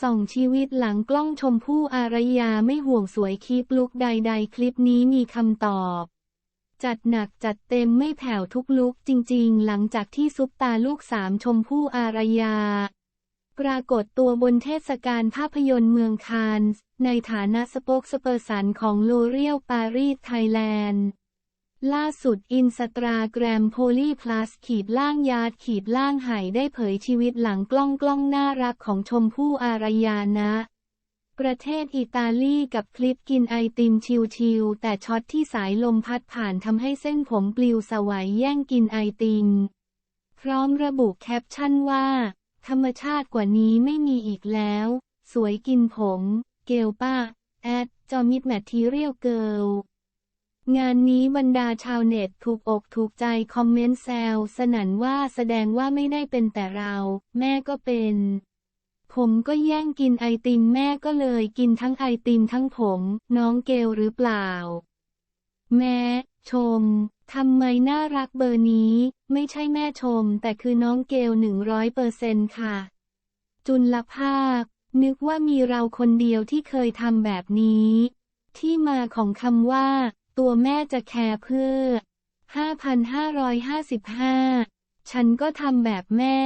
ส่องชีวิตหลังกล้องชมพู่อารยาไม่ห่วงสวยคีปลุกใด ๆ คลิปนี้มีคำตอบ จัดหนักจัดเต็มไม่แผ่วทุกลุกจริง ๆ หลังจากที่ซุปตาลูกสามชมพู่อารยา ปรากฏตัวบนเทศกาลภาพยนตร์เมืองคานส์ในฐานะสปอกสเปอร์สันของโลเรียลปารีสไทยแลนด์ ล่าสุดอินสตาแกรมโพลีพลัสขีดล่างยาดขีดล่างไห่ได้เผยชีวิตหลังกล้องกล้องน่ารักของชมพู่อารยานะ ประเทศอิตาลีกับคลิปกินไอติมชิลๆแต่ช็อตที่สายลมพัดผ่านทำให้เส้นผมปลิวสวัยแย่งกินไอติม พร้อมระบุแคปชั่นว่า ธรรมชาติกว่านี้ไม่มีอีกแล้ว สวยกินผม เกลป้า แอดจอมิดแมททีเรียลเกิล งานนี้บรรดาชาวเน็ตถูกอกถูกใจคอมเมนต์แซวสนันว่าแสดงว่าไม่ได้เป็นแต่เรา แม่ก็เป็น ผมก็แย่งกินไอติมแม่ก็เลยกินทั้งไอติมทั้งผม น้องเกลหรือเปล่า แม่ชมทำไมน่ารักเบอร์นี้ ไม่ใช่แม่ชม แต่คือน้องเกลหนึ่งร้อยเปอร์เซนค่ะ จุลภาค นึกว่ามีเราคนเดียวที่เคยทำแบบนี้ ที่มาของคำว่า ตัวแม่จะแคร์เพื่อ 5,555 ฉันก็ทำแบบแม่